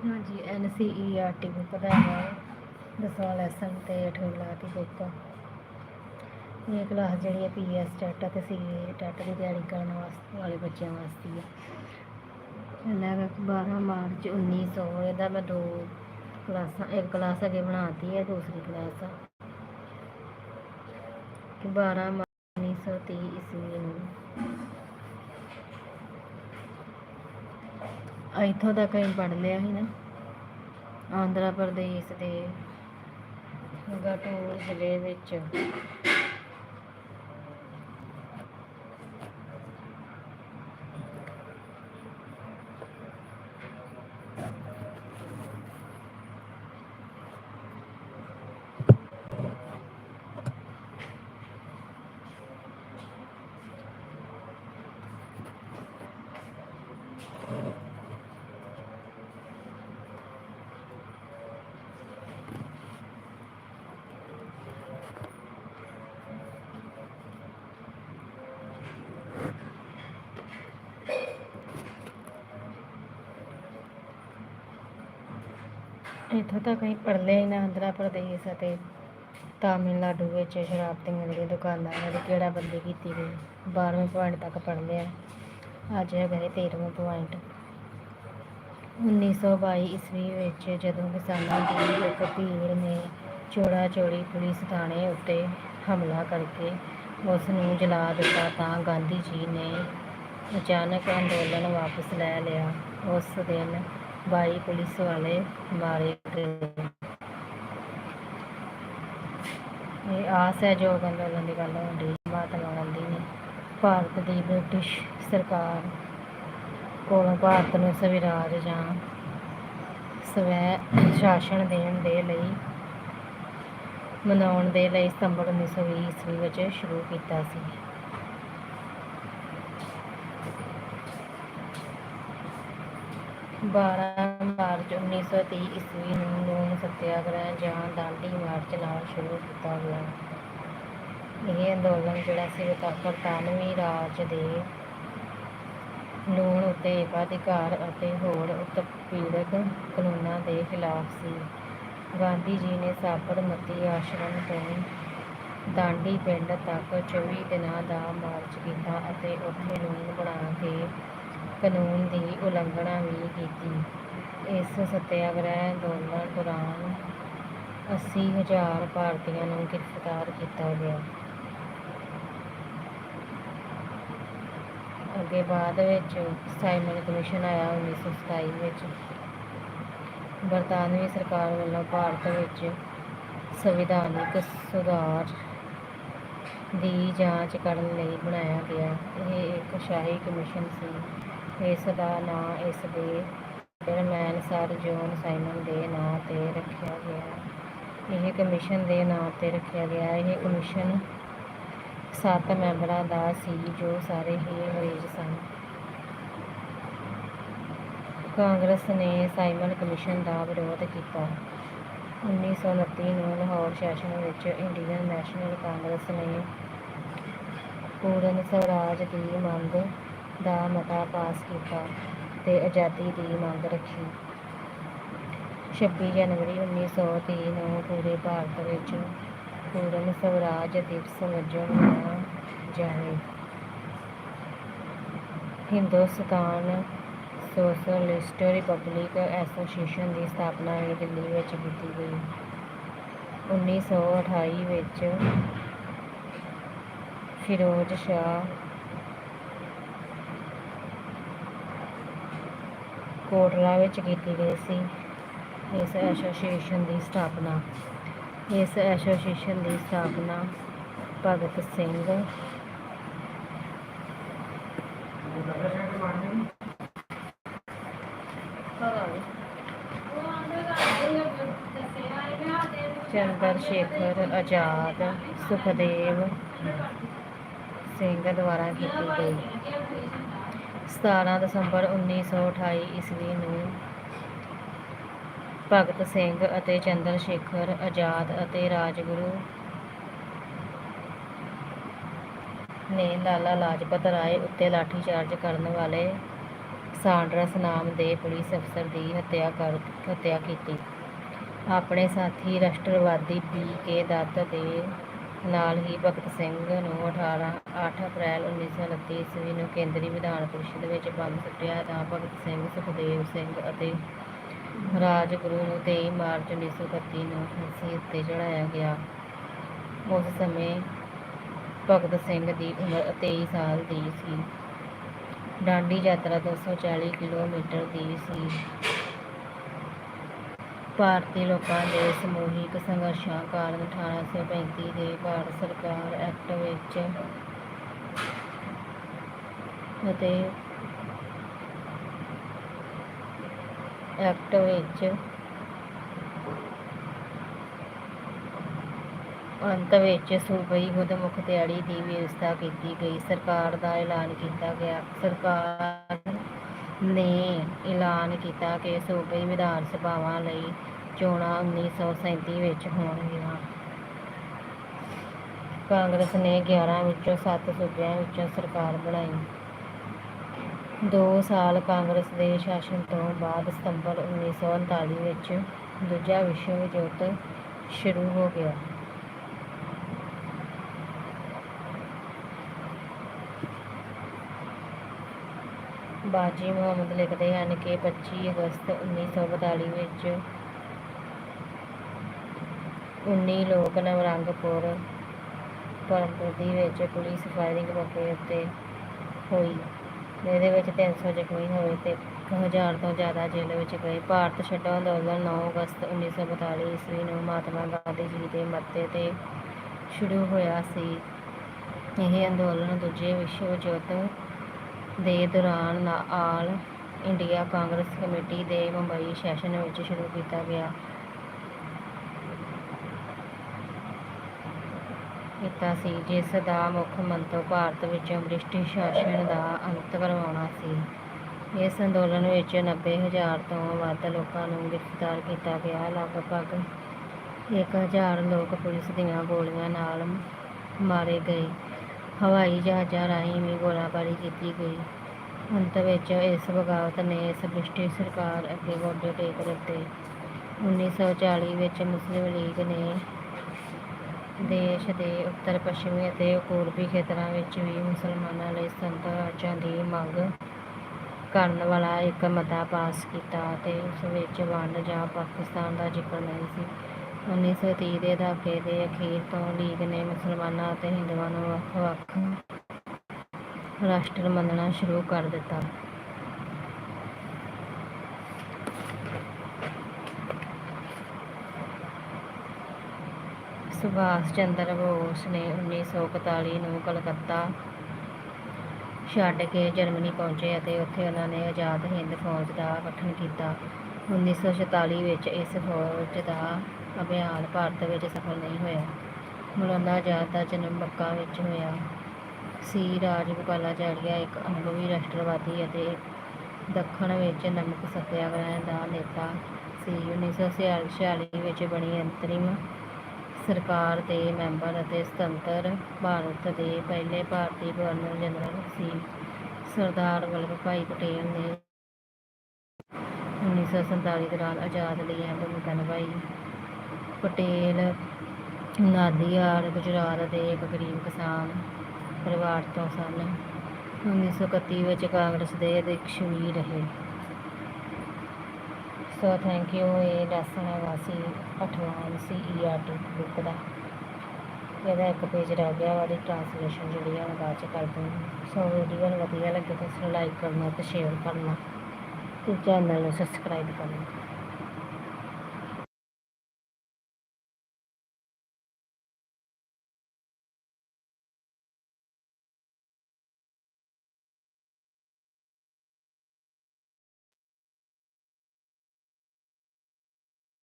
ਹਾਂਜੀ N C E R T book ਦਾ ਹੈ ਦਸਵਾਂ ਲੈਸਨ ਤੇ 8ਵੀਂ ਕਲਾਸ ਦੀ ਬੁੱਕ ਇਹ ਕਲਾਸ ਜਿਹੜੀ ਹੈ ਪੀਐਸ ਟੈਟ ਅਤੇ ਸੀ ਟੈਟ ਦੀ ਤਿਆਰੀ ਕਰਨ ਵਾਸਤੇ, ਵਾਲੇ ਬੱਚਿਆਂ ਵਾਸਤੇ ਹੈ ਇਹਨਾਂ ਦਾ 12 ਮਾਰਚ 1900 ਇਹਦਾ ਮੈਂ ਦੋ ਕਲਾਸਾਂ, ਇੱਕ ਕਲਾਸ ਅੱਗੇ ਬਣਾਤੀ ਹੈ, ਦੂਸਰੀ ਕਲਾਸ ਕਿ 12 ਮਾਰਚ 1930 ਈਸਵੀ ਨੂੰ। ਇੱਥੋਂ ਤੱਕ ਅਸੀਂ ਪੜ੍ਹ ਲਿਆ ਸੀ ਨਾ। ਆਂਧਰਾ ਪ੍ਰਦੇਸ਼ ਦੇ ਗਟੂਰ ਜ਼ਿਲ੍ਹੇ ਵਿੱਚ। ਇੱਥੋਂ ਤੱਕ ਅਸੀਂ ਪੜ੍ਹਦੇ ਲਿਆ ਸੀ ਨਾ, ਆਂਧਰਾ ਪ੍ਰਦੇਸ਼ ਅਤੇ ਤਾਮਿਲਨਾਡੂ ਵਿੱਚ ਸ਼ਰਾਬ ਦੀਆਂ ਦੁਕਾਨਾਂ ਦੀ ਕਿਹੜਾ ਬੰਦੀ ਕੀਤੀ ਗਈ? 12ਵੇਂ ਪੁਆਇੰਟ ਤੱਕ ਪੜ੍ਹ ਲਿਆ ਅੱਜ ਹੈਗਾ ਇਹ 13ਵਾਂ ਪੁਆਇੰਟ 1922 ਈਸਵੀ ਵਿੱਚ ਜਦੋਂ ਕਿਸਾਨਾਂ ਦੀ ਇੱਕ ਭੀੜ ਨੇ ਚੋਰਾ ਚੋਰੀ ਪੁਲਿਸ ਥਾਣੇ ਉੱਤੇ ਹਮਲਾ ਕਰਕੇ ਉਸ ਨੂੰ ਜਲਾ ਦਿੱਤਾ ਤਾਂ ਗਾਂਧੀ ਜੀ ਨੇ ਅਚਾਨਕ ਅੰਦੋਲਨ ਵਾਪਸ ਲੈ ਲਿਆ। ਉਸ ਦਿਨ ਬਾਈ ਪੁਲਿਸ ਵਾਲੇ ਮਾਰੇ ਇਹ ਅਸਹਿਯੋਗ ਅੰਦੋਲਨ ਦੀ ਗੱਲ ਹੁੰਦੀ ਮਹਾਤਮਾ ਗਾਂਧੀ ਨੇ ਭਾਰਤ ਦੀ ਬ੍ਰਿਟਿਸ਼ ਸਰਕਾਰ ਕੋਲੋਂ ਭਾਰਤ ਨੂੰ ਸਵਿਰਾਜ ਜਾਂ ਸਵੈ ਸ਼ਾਸਨ ਦੇਣ ਦੇ ਲਈ, ਮਨਾਉਣ ਦੇ ਲਈ ਸਤੰਬਰ 1920 ਈਸਵੀ ਵਿੱਚ ਸ਼ੁਰੂ ਕੀਤਾ ਸੀ। ਬਾਰਾਂ ਮਾਰਚ 1930 ਈਸਵੀ ਨੂੰ ਲੂਣ ਸੱਤਿਆਗ੍ਰਹਿ ਜਾਂ ਦਾਂਡੀ ਮਾਰਚ ਨਾਲ ਸ਼ੁਰੂ ਕੀਤਾ ਗਿਆ। ਇਹ ਅੰਦੋਲਨ ਜਿਹੜਾ ਸੀ ਉਹ ਤਾਂ ਬਰਤਾਨਵੀ ਰਾਜ ਦੇ ਲੂਣ ਉੱਤੇ ਏਕਾਧਿਕਾਰ ਅਤੇ ਹੋਰ ਉਤਪੀੜਤ ਕਾਨੂੰਨਾਂ ਦੇ ਖਿਲਾਫ ਸੀ। ਗਾਂਧੀ ਜੀ ਨੇ ਸਾਬਰਮਤੀ ਆਸ਼ਰਮ ਤੋਂ ਦਾਂਡੀ ਪਿੰਡ ਤੱਕ 24 ਦਿਨਾਂ ਦਾ ਮਾਰਚ ਕੀਤਾ ਅਤੇ ਉੱਥੇ ਲੂਣ ਬਣਾ ਕੇ ਕਾਨੂੰਨ ਦੀ ਉਲੰਘਣਾ ਵੀ ਕੀਤੀ। ਇਸ ਸੱਤਿਆਗ੍ਰਹਿ ਅੰਦੋਲਨ ਦੌਰਾਨ 80000 ਭਾਰਤੀਆਂ ਨੂੰ ਗ੍ਰਿਫਤਾਰ ਕੀਤਾ ਗਿਆ। ਅੱਗੇ ਬਾਅਦ ਵਿੱਚ ਸਾਈਮਨ ਕਮਿਸ਼ਨ ਆਇਆ 1927 ਵਿੱਚ। ਬਰਤਾਨਵੀ ਸਰਕਾਰ ਵੱਲੋਂ ਭਾਰਤ ਵਿੱਚ ਸੰਵਿਧਾਨਿਕ ਸੁਧਾਰ ਦੀ ਜਾਂਚ ਕਰਨ ਲਈ ਬਣਾਇਆ ਗਿਆ। ਇਹ ਇੱਕ ਸ਼ਾਹੀ ਕਮਿਸ਼ਨ ਸੀ। ਇਸ ਦਾ ਨਾਂ ਇਸ ਦੇ ਚੇਅਰਮੈਨ ਸਰ ਜੋਨ ਸਾਈਮਨ ਦੇ ਨਾਂ ਤੇ ਰੱਖਿਆ ਗਿਆ। ਇਹ ਕਮਿਸ਼ਨ ਦੇ ਨਾਂ ਤੇ ਰੱਖਿਆ ਗਿਆ। ਇਹ ਕਮਿਸ਼ਨ ਸੱਤ ਮੈਂਬਰਾਂ ਦਾ ਸੀ ਜੋ ਸਾਰੇ ਹੀ ਅੰਗਰੇਜ਼ ਸਨ। ਕਾਂਗਰਸ ਨੇ ਸਾਈਮਨ ਕਮਿਸ਼ਨ ਦਾ ਵਿਰੋਧ ਕੀਤਾ। 1929 ਨੂੰ ਲਾਹੌਰ ਸੈਸ਼ਨ ਵਿੱਚ ਇੰਡੀਅਨ ਨੈਸ਼ਨਲ ਕਾਂਗਰਸ ਨੇ ਪੂਰਨ ਸਵਰਾਜ ਦੀ ਮੰਗ ਦਾ ਮਤਾ ਪਾਸ ਕੀਤਾ ਤੇ ਆਜ਼ਾਦੀ ਦੀ ਮੰਗ ਰੱਖੀ। 26 ਜਨਵਰੀ 1930 ਨੂੰ ਪੂਰੇ ਭਾਰਤ ਵਿੱਚ ਪੂਰਨ ਸਵਰਾਜ ਦਿਵਸ ਵਜੋਂ ਮਨਾਇਆ ਜਾਵੇ। ਹਿੰਦੁਸਤਾਨ ਸੋਸ਼ਲਿਸਟ ਰਿਪਬਲਿਕ ਐਸੋਸੀਏਸ਼ਨ ਦੀ ਸਥਾਪਨਾ ਵੀ ਦਿੱਲੀ ਵਿੱਚ ਕੀਤੀ ਗਈ। 1928 ਵਿੱਚ ਫਿਰੋਜ਼ ਸ਼ਾਹ ਕੋਟਲਾ ਵਿੱਚ ਕੀਤੀ ਗਈ ਸੀ। ਇਸ ਐਸੋਸੀਏਸ਼ਨ ਦੀ ਸਥਾਪਨਾ, ਇਸ ਐਸੋਸੀਏਸ਼ਨ ਦੀ ਸਥਾਪਨਾ ਭਗਤ ਸਿੰਘ ਚੰਦਰ ਸ਼ੇਖਰ ਆਜ਼ਾਦ ਸੁਖਦੇਵ ਸਿੰਘ ਦੁਆਰਾ ਕੀਤੀ ਗਈ। 17 ਦਸੰਬਰ 1928 ਈਸਵੀ ਨੂੰ ਭਗਤ ਸਿੰਘ ਅਤੇ ਚੰਦਰ ਸ਼ੇਖਰ ਆਜ਼ਾਦ ਅਤੇ ਰਾਜਗੁਰੂ ਨੇ ਲਾਲਾ ਲਾਜਪਤ ਰਾਏ ਉੱਤੇ ਲਾਠੀਚਾਰਜ ਕਰਨ ਵਾਲੇ ਸਾਂਡਰਸ ਨਾਮ ਦੇ ਪੁਲਿਸ ਅਫਸਰ ਦੀ ਹੱਤਿਆ ਕਰ, ਹੱਤਿਆ ਕੀਤੀ। ਆਪਣੇ ਸਾਥੀ ਰਾਸ਼ਟਰਵਾਦੀ ਪੀ ਕੇ ਦੱਤ ਦੇ ਨਾਲ ਹੀ ਭਗਤ ਸਿੰਘ ਨੂੰ 18 8 ਅਪ੍ਰੈਲ 1929 ਈਸਵੀ ਨੂੰ ਕੇਂਦਰੀ ਵਿਧਾਨ ਪਰਿਸ਼ਦ ਵਿੱਚ ਬੰਦ ਸੁੱਟਿਆ ਤਾਂ ਭਗਤ ਸਿੰਘ, ਸੁਖਦੇਵ ਸਿੰਘ ਅਤੇ ਰਾਜਗੁਰੂ ਨੂੰ 23 ਮਾਰਚ 1931 ਨੂੰ ਫਾਂਸੀ ਉੱਤੇ ਚੜਾਇਆ ਗਿਆ। ਉਸ ਸਮੇਂ ਭਗਤ ਸਿੰਘ ਦੀ ਉਮਰ 23 ਸਾਲ ਦੀ ਸੀ। ਡਾਂਡੀ ਯਾਤਰਾ 240 ਕਿਲੋਮੀਟਰ ਦੀ ਸੀ। ਭਾਰਤੀ ਲੋਕਾਂ ਦੇ ਸਮੂਹਿਕ ਸੰਘਰਸ਼ਾਂ ਕਾਰਨ 1835 ਦੇ ਭਾਰਤ ਸਰਕਾਰ ਐਕਟ ਵਿੱਚ ਅਤੇ ਐਕਟ ਵਿੱਚ ਅੰਤ ਵਿੱਚ ਸੂਬਈ ਖੁਦਮੁਖਤਿਆਰੀ ਦੀ ਵਿਵਸਥਾ ਕੀਤੀ ਗਈ। ਸਰਕਾਰ ਦਾ ਐਲਾਨ ਕੀਤਾ ਗਿਆ। ਸਰਕਾਰ ਨੇ ਐਲਾਨ ਕੀਤਾ ਕਿ ਸੂਬਈ ਵਿਧਾਨ ਸਭਾਵਾਂ ਲਈ ਚੋਣਾਂ 1937 ਵਿੱਚ ਹੋਣਗੀਆਂ। ਕਾਂਗਰਸ ਨੇ 11 ਵਿੱਚੋਂ 7 ਸੂਬਿਆਂ ਵਿੱਚੋਂ ਸਰਕਾਰ ਬਣਾਈ। ਦੋ ਸਾਲ ਕਾਂਗਰਸ ਦੇ ਸ਼ਾਸਨ ਤੋਂ ਬਾਅਦ ਸਤੰਬਰ 1939 ਵਿੱਚ ਦੂਜਾ ਵਿਸ਼ਵ ਯੁੱਧ ਸ਼ੁਰੂ ਹੋ ਗਿਆ। ਬਾਜੀ ਮੁਹੰਮਦ ਲਿਖਦੇ ਹਨ ਕਿ 25 ਅਗਸਤ 1942 ਵਿੱਚ 19 ਲੋਕ ਨਵਰੰਗਪੁਰ ਪਰਮਪੁਰਦੀ ਵਿੱਚ ਪੁਲਿਸ ਫਾਇਰਿੰਗ ਮੌਕੇ ਉੱਤੇ ਹੋਈ। ਇਹਦੇ ਵਿੱਚ 300 ਜ਼ਖਮੀ ਹੋਏ ਤੇ 1000 ਤੋਂ ਜ਼ਿਆਦਾ ਜੇਲ੍ਹ ਵਿੱਚ ਗਏ ਭਾਰਤ ਛੱਡੋ ਅੰਦੋਲਨ 9 ਅਗਸਤ 1942 ਈਸਵੀ ਨੂੰ ਮਹਾਤਮਾ ਗਾਂਧੀ ਜੀ ਦੇ ਮੱਤੇ ਤੇ ਸ਼ੁਰੂ ਹੋਇਆ ਸੀ। ਇਹ ਅੰਦੋਲਨ ਦੂਜੇ ਵਿਸ਼ਵ ਯੁੱਧ ਦੇ ਦੌਰਾਨ ਆਲ ਇੰਡੀਆ ਕਾਂਗਰਸ ਕਮੇਟੀ ਦੇ ਮੁੰਬਈ ਸੈਸ਼ਨ ਵਿੱਚ ਸ਼ੁਰੂ ਕੀਤਾ ਗਿਆ। ਕੀਤਾ ਸੀ, ਜਿਸ ਦਾ ਮੁੱਖ ਮੰਤਵ ਭਾਰਤ ਵਿੱਚ ਬ੍ਰਿਟਿਸ਼ ਸ਼ਾਸਨ ਦਾ ਅੰਤ ਕਰਵਾਉਣਾ ਸੀ। ਇਸ ਅੰਦੋਲਨ ਵਿੱਚ 90000 ਤੋਂ ਵੱਧ ਲੋਕਾਂ ਨੂੰ ਗ੍ਰਿਫਤਾਰ ਕੀਤਾ ਗਿਆ। ਲਗਭਗ 1000 ਲੋਕ ਪੁਲਿਸ ਦੀਆਂ ਗੋਲੀਆਂ ਨਾਲ ਮਾਰੇ ਗਏ। ਹਵਾਈ ਜਹਾਜ਼ਾਂ ਰਾਹੀਂ ਵੀ ਗੋਲਾਬਾਰੀ ਕੀਤੀ ਗਈ। ਅੰਤ ਵਿੱਚ ਇਸ ਬਗਾਵਤ ਨੇ ਇਸ ਬ੍ਰਿਟਿਸ਼ ਸਰਕਾਰ ਅੱਗੇ ਗੋਡੇ ਟੇਕ ਦਿੱਤੇ। 1940 ਵਿੱਚ ਮੁਸਲਿਮ ਲੀਗ ਨੇ ਦੇਸ਼ ਦੇ ਉੱਤਰ ਪੱਛਮੀ ਅਤੇ ਪੂਰਬੀ ਖੇਤਰਾਂ ਵਿੱਚ ਵੀ ਮੁਸਲਮਾਨਾਂ ਲਈ ਸੁਤੰਤਰ ਰਾਜਾਂ ਦੀ ਮੰਗ ਕਰਨ ਵਾਲਾ ਇੱਕ ਮਤਾ ਪਾਸ ਕੀਤਾ ਅਤੇ ਉਸ ਵਿੱਚ ਵੰਡ ਜਾਂ ਪਾਕਿਸਤਾਨ ਦਾ ਜ਼ਿਕਰ ਨਹੀਂ ਸੀ। 1930 ਦੇ ਦਹਾਕੇ ਦੇ ਅਖੀਰ ਤੋਂ ਲੀਗ ਨੇ ਮੁਸਲਮਾਨਾਂ ਅਤੇ ਹਿੰਦੂਆਂ ਨੂੰ ਵੱਖ-ਵੱਖ ਰਾਸ਼ਟਰ ਮੰਨਣਾ ਸ਼ੁਰੂ ਕਰ ਦਿੱਤਾ। ਸੁਭਾਸ਼ ਚੰਦਰ ਬੋਸ ਨੇ 1941 ਨੂੰ ਕਲਕੱਤਾ ਛੱਡ ਕੇ ਜਰਮਨੀ ਪਹੁੰਚੇ ਅਤੇ ਉੱਥੇ ਉਹਨਾਂ ਨੇ ਆਜ਼ਾਦ ਹਿੰਦ ਫੌਜ ਦਾ ਗਠਨ ਕੀਤਾ। 1946 ਵਿੱਚ ਇਸ ਫੌਜ ਦਾ ਅਭਿਆਨ ਭਾਰਤ ਵਿੱਚ ਸਫਲ ਨਹੀਂ ਹੋਇਆ। ਮੌਲਾਨਾ ਆਜ਼ਾਦ ਦਾ ਜਨਮ ਮੱਕਾ ਵਿੱਚ ਹੋਇਆ। ਸੀ ਰਾਜਗੋਪਾਲਾਚਾਰੀਆ ਇੱਕ ਅਨੁਭਵੀ ਰਾਸ਼ਟਰਵਾਦੀ ਅਤੇ ਦੱਖਣ ਵਿੱਚ ਨਮਕ ਸੱਤਿਆਗ੍ਰਹਿ ਦਾ ਨੇਤਾ ਸੀ। 1946 ਵਿੱਚ ਬਣੀ ਅੰਤਰਿਮ ਸਰਕਾਰ ਦੇ ਮੈਂਬਰ ਅਤੇ ਸੁਤੰਤਰ ਭਾਰਤ ਦੇ ਪਹਿਲੇ ਭਾਰਤੀ ਗਵਰਨਰ ਜਨਰਲ ਸੀ। ਸਰਦਾਰ ਵੱਲਭ ਭਾਈ ਪਟੇਲ ਨੇ 1947 ਦੌਰਾਨ ਆਜ਼ਾਦ ਲਈ ਅਹਿਮ ਭੂਮਿਕਾ ਨਿਭਾਈ। ਪਟੇਲ ਨਾਦੀਆੜ ਗੁਜਰਾਤ ਦੇ ਇੱਕ ਗਰੀਬ ਕਿਸਾਨ ਪਰਿਵਾਰ ਤੋਂ ਸਨ। 1931 ਵਿੱਚ ਕਾਂਗਰਸ ਦੇ ਅਧਿਕਸ਼ ਵੀ ਰਹੇ। ਸੋ ਥੈਂਕ ਯੂ ਇਹ ਲੈਸਨ ਹੈਗਾ ਸੀ ਅਠਵਾਂ ਸੀਈਆਰਟੀ ਬੁੱਕ ਦਾ। ਇਹਦਾ ਇੱਕ ਪੇਜ ਰਹਿ ਗਿਆ ਵਾ ਉਹਦੀ ਟ੍ਰਾਂਸਲੇਸ਼ਨ ਜਿਹੜੀ ਆ ਮੈਂ ਬਾਅਦ ਚ ਕਰ ਦੂੰਗੀ ਸੋ ਵੀਡੀਓ ਨੂੰ ਵਧੀਆ ਲੱਗੇ ਤਾਂ ਇਸ ਨੂੰ ਲਾਈਕ ਕਰਨਾ ਤੇ ਸ਼ੇਅਰ ਕਰਨਾ। ਤੇ ਚੈਨਲ ਨੂੰ ਸਬਸਕ੍ਰਾਈਬ ਕਰਨਾ